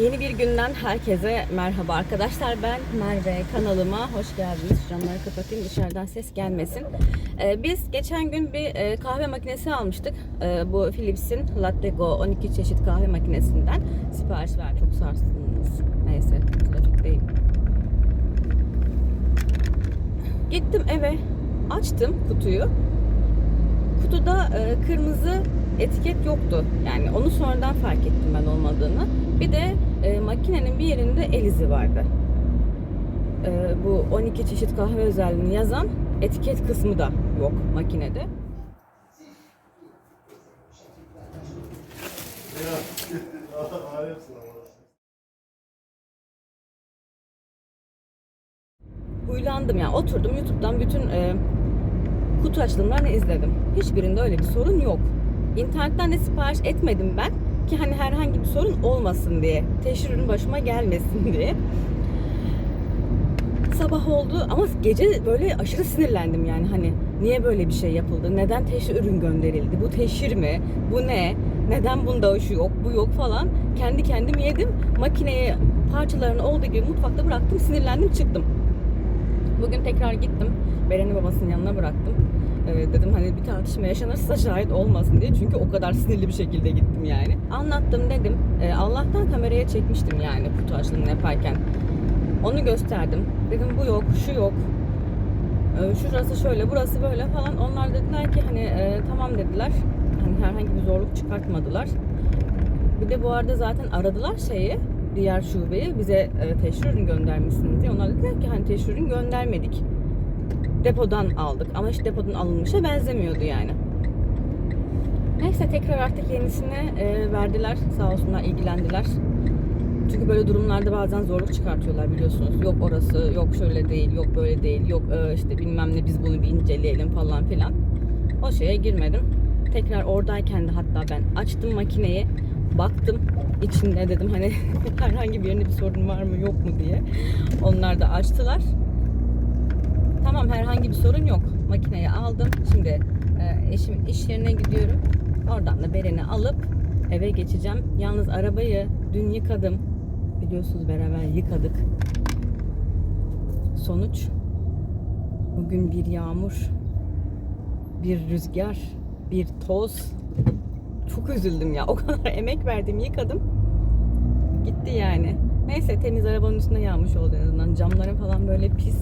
Yeni bir günden herkese merhaba arkadaşlar. Ben Merve kanalıma hoş geldiniz. Camları kapatayım dışarıdan ses gelmesin. Ee, biz geçen gün bir e, kahve makinesi almıştık. Ee, bu Philips'in Lattego 12 çeşit kahve makinesinden sipariş verdik. Çok sarsıldınız. Neyse trafikteyim. Gittim eve açtım kutuyu. Kutuda e, kırmızı etiket yoktu. Yani onu sonradan fark ettim ben olmadığını. Bir de e, makinenin bir yerinde el izi vardı. E, bu 12 çeşit kahve özelliğini yazan etiket kısmı da yok makinede. Huylandım yani oturdum YouTube'dan bütün e, kutu açılımlarını izledim. Hiçbirinde öyle bir sorun yok. İnternetten de sipariş etmedim ben ki hani herhangi bir sorun olmasın diye. Teşhir ürün başıma gelmesin diye. Sabah oldu ama gece böyle aşırı sinirlendim yani hani niye böyle bir şey yapıldı? Neden teşhir ürün gönderildi? Bu teşhir mi? Bu ne? Neden bunda şu yok, bu yok falan. Kendi kendim yedim. Makineye parçalarını olduğu gibi mutfakta bıraktım. Sinirlendim çıktım. Bugün tekrar gittim. Beren'i babasının yanına bıraktım. Ee, dedim hani bir tartışma yaşanırsa şahit olmasın diye. Çünkü o kadar sinirli bir şekilde gittim yani. Anlattım dedim. Ee, Allah'tan kameraya çekmiştim yani açılımını yaparken. Onu gösterdim. Dedim bu yok, şu yok. Ee, şurası şöyle, burası böyle falan. Onlar dediler ki hani e, tamam dediler. Hani herhangi bir zorluk çıkartmadılar. Bir de bu arada zaten aradılar şeyi diğer şubeyi bize e, teşhir göndermişsiniz diye. Onlar dediler ki hani teşhir ürün göndermedik. Depodan aldık ama işte depodan alınmışa benzemiyordu yani. Neyse tekrar artık yenisini e, verdiler. Sağ olsunlar ilgilendiler. Çünkü böyle durumlarda bazen zorluk çıkartıyorlar biliyorsunuz. Yok orası, yok şöyle değil, yok böyle değil, yok e, işte bilmem ne biz bunu bir inceleyelim falan filan. O şeye girmedim. Tekrar oradayken de hatta ben açtım makineyi, baktım içinde dedim hani herhangi bir yerinde bir sorun var mı yok mu diye. Onlar da açtılar. Tamam herhangi bir sorun yok. Makineyi aldım. Şimdi e, eşimin iş yerine gidiyorum. Oradan da Beren'i alıp eve geçeceğim. Yalnız arabayı dün yıkadım. Biliyorsunuz beraber yıkadık. Sonuç bugün bir yağmur, bir rüzgar, bir toz. Çok üzüldüm ya. O kadar emek verdim, yıkadım. Neyse temiz arabanın üstüne yağmış oldu en azından. Camlarım falan böyle pis.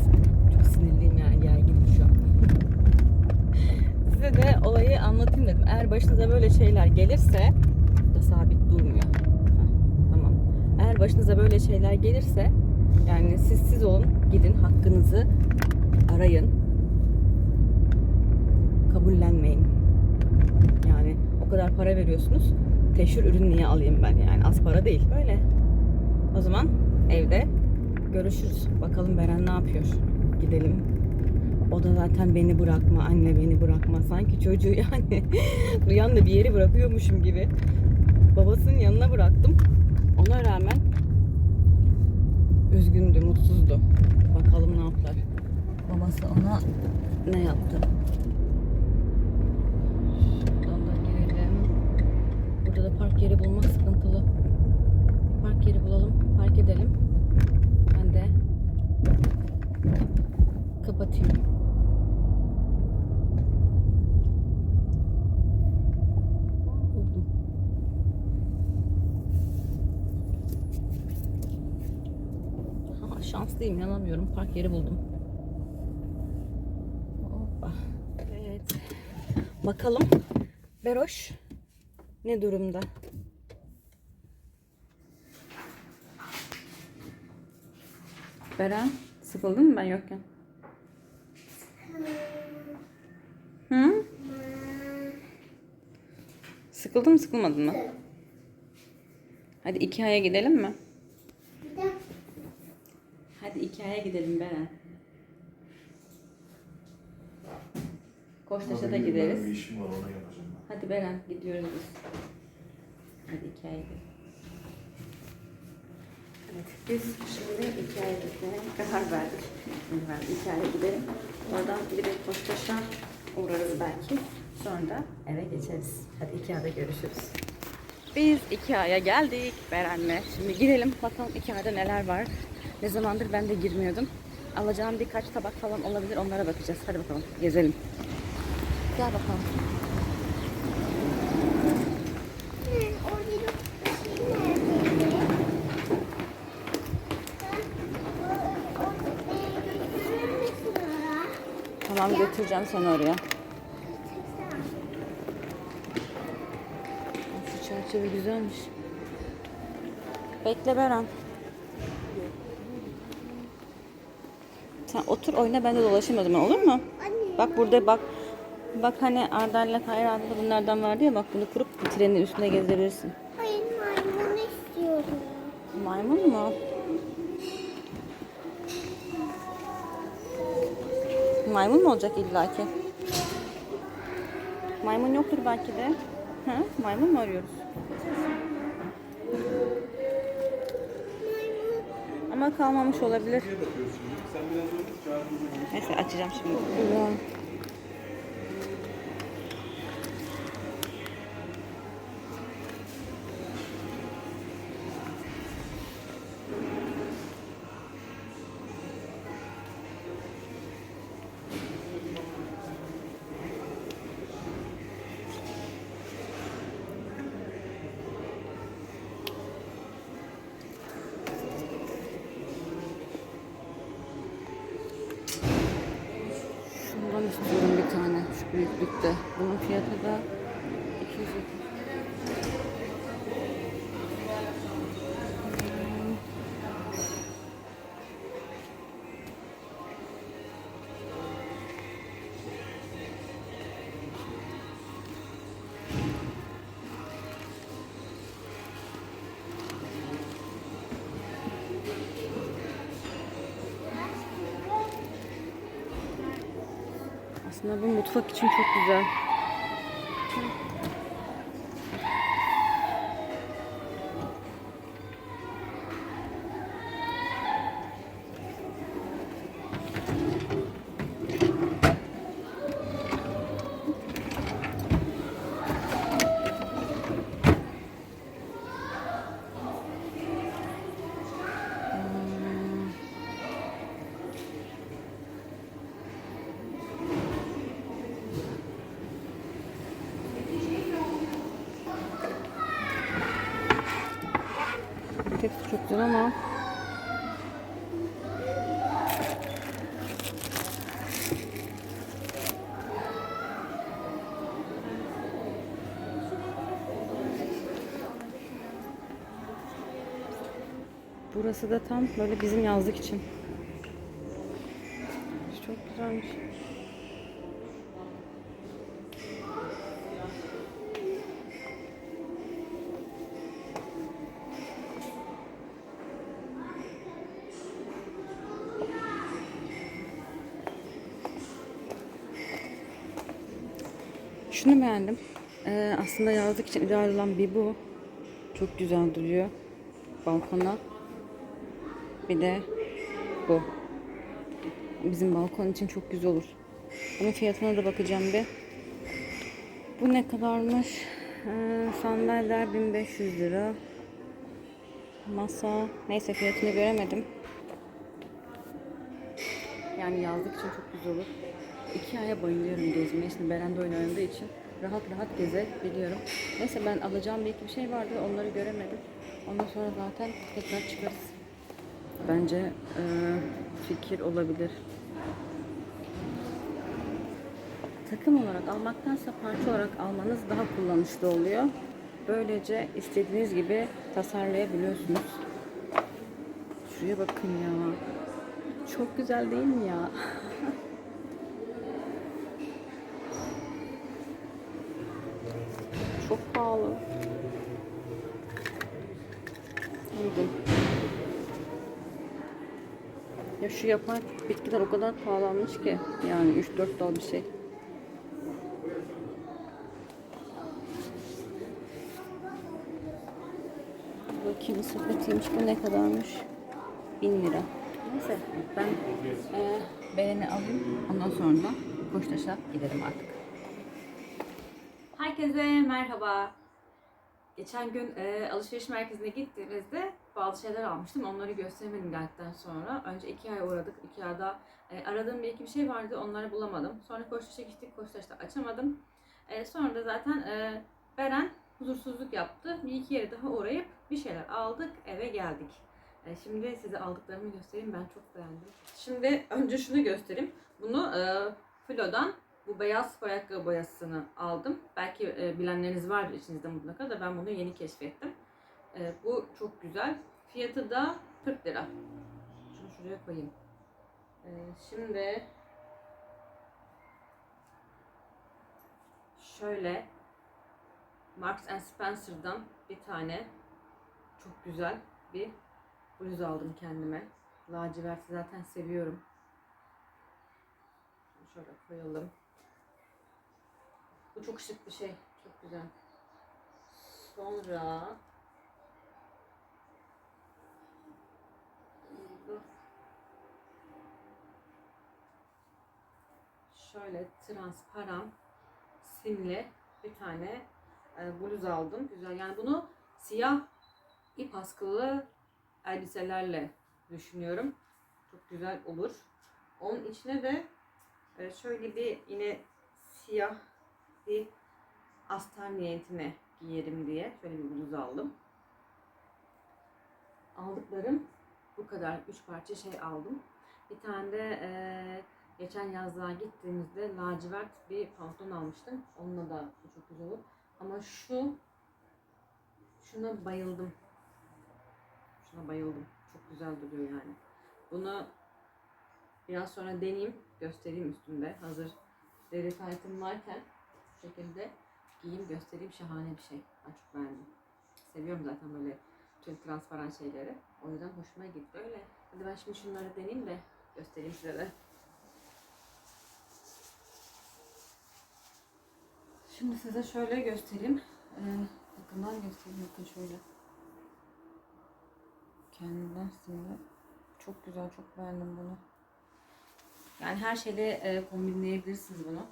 Çok sinirliyim yani gerginim şu an. Size de olayı anlatayım dedim. Eğer başınıza böyle şeyler gelirse da sabit durmuyor. Tamam. Eğer başınıza böyle şeyler gelirse yani siz siz olun gidin hakkınızı arayın. Kabullenmeyin. Yani o kadar para veriyorsunuz. Teşhir ürün niye alayım ben yani az para değil. Böyle. O zaman evde görüşürüz. Bakalım Beren ne yapıyor. Gidelim. O da zaten beni bırakma anne beni bırakma. Sanki çocuğu yani duyan da bir yere bırakıyormuşum gibi. Babasının yanına bıraktım. Ona rağmen üzgündü, mutsuzdu. Bakalım ne yaptılar. Babası ona ne yaptı? Şuradan da girelim. Burada da park yeri bulmak sıkıntılı. Park yeri bulalım, park edelim. Ben de kapatayım. Buldum. Şanslıyım, yanamıyorum. Park yeri buldum. Hoppa. Evet. Bakalım. Beroş ne durumda? Beren, sıkıldın mı ben yokken? Hı? Sıkıldın mı sıkılmadın mı? Hadi Ikea'ya gidelim mi? Hadi Ikea'ya gidelim Beren. Koçtaş'a da benim gideriz. Bir işim var onu yapacağım. ben. Hadi Beren gidiyoruz biz. Hadi Ikea'ya gidelim. Evet, biz şimdi Ikea'ya gitmeye karar verdik. Şimdi ben Ikea'ya gidelim. Oradan bir de Koçtaş'a uğrarız belki. Sonra da eve geçeriz. Hadi Ikea'da görüşürüz. Biz Ikea'ya geldik Beren'le. Şimdi girelim bakalım Ikea'da neler var. Ne zamandır ben de girmiyordum. Alacağım birkaç tabak falan olabilir onlara bakacağız. Hadi bakalım gezelim. Gel bakalım. Tamam götüreceğim seni oraya. Şu çerçeve güzelmiş. Bekle Beren. Sen otur oyna ben de dolaşayım o zaman olur mu? Anne. Bak burada bak. Bak hani Arda'yla Kayra adında bunlardan vardı ya bak bunu kurup trenin üstünde gezdirirsin. Hayır maymun istiyorum. Maymun mu? Maymun mu olacak illaki? Maymun yoktur belki de. Ha? Maymun mu arıyoruz? Ama kalmamış olabilir. Neyse açacağım şimdi. Şundan istiyorum bir tane şu büyüklükte. Bunun fiyatı da Aslında bu mutfak için çok güzel. Güzel ama Burası da tam böyle bizim yazlık için. Çok güzelmiş. Şunu beğendim. Ee, aslında yazlık için ideal olan bir bu. Çok güzel duruyor. Balkona. Bir de bu. Bizim balkon için çok güzel olur. Bunun fiyatına da bakacağım bir. Bu ne kadarmış? Ee, sandalyeler 1500 lira. Masa. Neyse fiyatını göremedim. Yani yazlık için çok güzel olur. İki aya bayılıyorum gezmeye. Şimdi Beren de oyun oynadığı için rahat rahat gezebiliyorum. Neyse ben alacağım bir iki bir şey vardı. Onları göremedim. Ondan sonra zaten tekrar çıkarız. Bence e, fikir olabilir. Takım olarak almaktansa parça olarak almanız daha kullanışlı oluyor. Böylece istediğiniz gibi tasarlayabiliyorsunuz. Şuraya bakın ya. Çok güzel değil mi ya? Ya şu yapay bitkiler o kadar pahalanmış ki. Yani 3-4 dal bir şey. Bakayım sepetiymiş. Bu ne kadarmış? 1000 lira. Neyse ben e, beğeni alayım. Ondan sonra da Koçtaş'a gidelim artık. Herkese merhaba. Geçen gün e, alışveriş merkezine gittiğimizde bazı şeyler almıştım. Onları gösteremedim geldikten sonra. Önce Ikea'ya uğradık. Ikea'da e, aradığım bir iki bir şey vardı. Onları bulamadım. Sonra Koçtaş'a gittik. Koçtaş'ta açamadım. E, sonra da zaten e, Beren huzursuzluk yaptı. Bir iki yere daha uğrayıp bir şeyler aldık. Eve geldik. E, şimdi size aldıklarımı göstereyim. Ben çok beğendim. Şimdi önce şunu göstereyim. Bunu e, Flo'dan bu beyaz spor ayakkabı boyasını aldım. Belki e, bilenleriniz vardır içinizde mutlaka da ben bunu yeni keşfettim. E, bu çok güzel. Fiyatı da 40 lira. Şunu şuraya koyayım. E, şimdi şöyle Marks and Spencer'dan bir tane çok güzel bir bluz aldım kendime. Laciverti zaten seviyorum. Şöyle koyalım. Bu çok şık bir şey. Çok güzel. Sonra şöyle transparan simli bir tane e, bluz aldım. Güzel. Yani bunu siyah ip askılı elbiselerle düşünüyorum. Çok güzel olur. Onun içine de e, şöyle bir yine siyah bir astar niyetine giyerim diye şöyle bir bluz aldım. Aldıklarım bu kadar. Üç parça şey aldım. Bir tane de e, geçen yazlığa gittiğimizde lacivert bir pantolon almıştım. Onunla da çok güzel olur. Ama şu şuna bayıldım. Şuna bayıldım. Çok güzel duruyor yani. Bunu biraz sonra deneyeyim, göstereyim üstümde. Hazır deri taytım varken şu şekilde giyeyim, göstereyim. Şahane bir şey. Ben çok beğendim. Seviyorum zaten böyle tüm transparan şeyleri. O yüzden hoşuma gitti öyle. Hadi ben şimdi şunları deneyeyim de göstereyim size de. Şimdi size şöyle göstereyim. Ee, yakından göstereyim. Bakın şöyle. Kendinden simli. Çok güzel, çok beğendim bunu. Yani her şeyle e, kombinleyebilirsiniz bunu.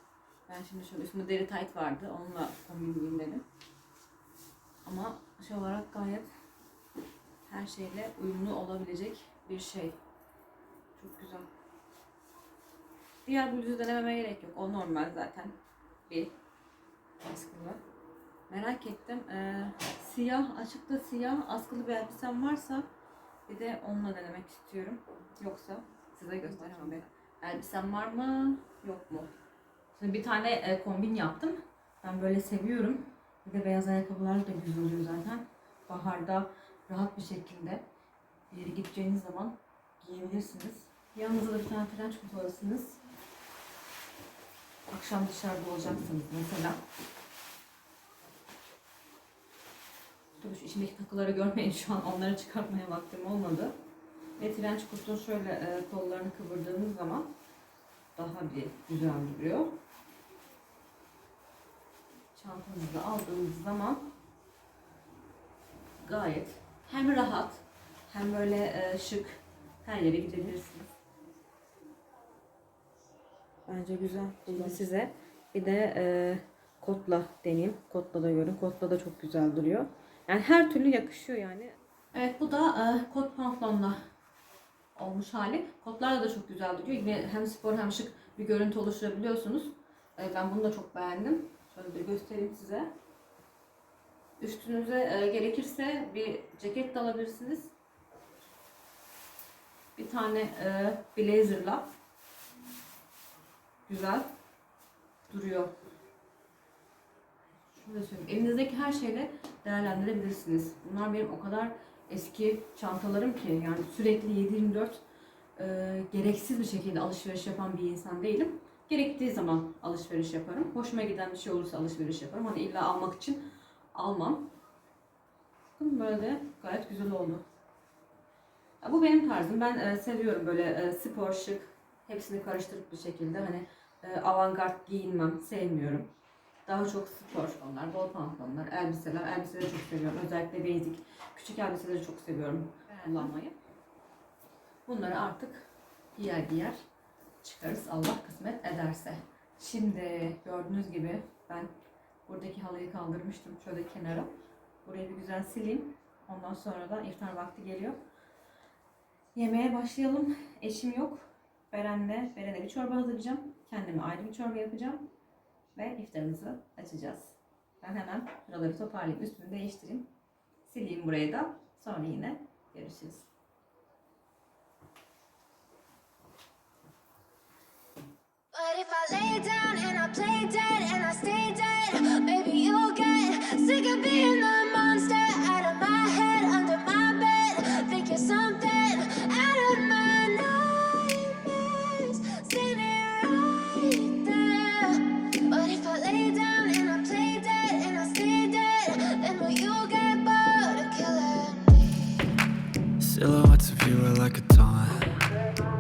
Ben şimdi şöyle üstümde deri tight vardı. Onunla kombinleyeyim dedim. Ama şey olarak gayet her şeyle uyumlu olabilecek bir şey. Çok güzel. Diğer bluzu denememe gerek yok. O normal zaten. Bir askılı. Merak ettim. Ee, siyah, açıkta siyah askılı bir elbisem varsa bir de onunla denemek istiyorum. Yoksa size göstereceğim. Bir elbisem var mı? Yok mu? Şimdi bir tane e, kombin yaptım. Ben böyle seviyorum. Bir de beyaz ayakkabılar da güzel oluyor zaten. Baharda rahat bir şekilde bir yere gideceğiniz zaman giyebilirsiniz. Yanınızda da bir tane trenç kotu alırsınız. Akşam dışarıda olacaksınız mesela. Tabii şu içindeki takıları görmeyin şu an onları çıkartmaya vaktim olmadı. Ve trenç kutun şöyle e, kollarını kıvırdığınız zaman daha bir güzel duruyor. Çantanızı aldığınız zaman gayet hem rahat hem böyle e, şık her yere gidebilirsiniz. Bence güzel. Şimdi size bir de e, kotla deneyeyim. Kotla da görün. Kotla da çok güzel duruyor. Yani her türlü yakışıyor yani. Evet bu da e, kot pantolonla olmuş hali. Kotlarla da çok güzel duruyor. Yine hem spor hem şık bir görüntü oluşturabiliyorsunuz. E, ben bunu da çok beğendim. Şöyle bir göstereyim size. Üstünüze e, gerekirse bir ceket de alabilirsiniz. Bir tane e, blazerla güzel duruyor. Şunu da söyleyeyim. Elinizdeki her şeyle değerlendirebilirsiniz. Bunlar benim o kadar eski çantalarım ki yani sürekli 7-24 e, gereksiz bir şekilde alışveriş yapan bir insan değilim. Gerektiği zaman alışveriş yaparım. Hoşuma giden bir şey olursa alışveriş yaparım. Hani illa almak için almam. Bakın böyle de gayet güzel oldu. Ya bu benim tarzım. Ben e, seviyorum böyle e, spor, şık, hepsini karıştırıp bir şekilde hani e, avantgard giyinmem, sevmiyorum. Daha çok spor onlar, bol pantolonlar, elbiseler. Elbiseleri çok seviyorum. Özellikle basic, küçük elbiseleri çok seviyorum kullanmayı. Bunları artık giyer giyer çıkarız Allah kısmet ederse. Şimdi gördüğünüz gibi ben buradaki halıyı kaldırmıştım şöyle kenara. Burayı bir güzel sileyim. Ondan sonra da iftar vakti geliyor. Yemeğe başlayalım. Eşim yok. Beren'le, Beren'e bir çorba hazırlayacağım. Kendime ayrı bir çorba yapacağım. Ve iftarımızı açacağız. Ben hemen buraları toparlayayım, üstümü değiştireyim. Sileyim burayı da. Sonra yine görüşürüz. But if I lay down and I play dead and I stay dead, maybe you'll get sick of being the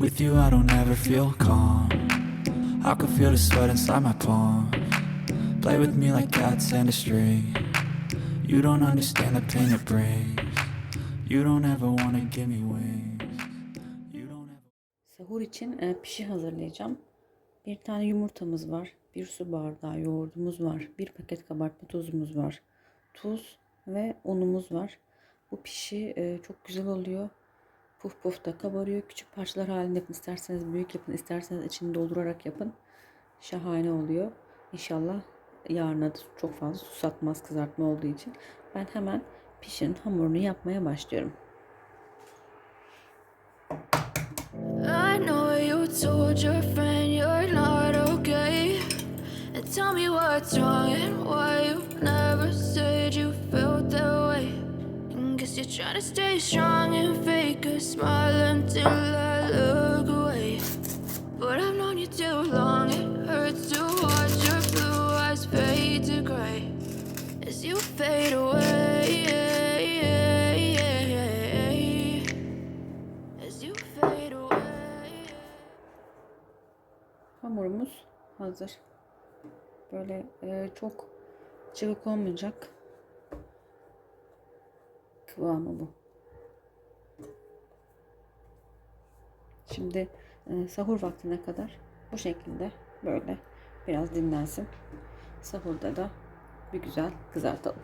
With you, I don't ever feel calm. I can feel the sweat inside my palms. Play with me like cats and a string. You don't understand the pain it brings. You don't ever wanna give me wings. Sahur için e, pişi hazırlayacağım. Bir tane yumurtamız var. Bir su bardağı yoğurdumuz var. Bir paket kabartma tozumuz var. Tuz ve unumuz var. Bu pişi e, çok güzel oluyor. Puf puf da kabarıyor. Küçük parçalar halinde yapın. İsterseniz büyük yapın. isterseniz içini doldurarak yapın. Şahane oluyor. İnşallah yarına da çok fazla su satmaz kızartma olduğu için. Ben hemen pişinin hamurunu yapmaya başlıyorum. I know you told your friend you're not okay. And tell me what's wrong and why you never said you you're trying to stay strong and fake a smile until I look away. But I've known you too long, it hurts to watch your blue eyes fade to gray as you fade away. Hamurumuz hazır. Böyle e, çok cıvık olmayacak kıvamı bu. Şimdi e, sahur vaktine kadar bu şekilde böyle biraz dinlensin. Sahurda da bir güzel kızartalım.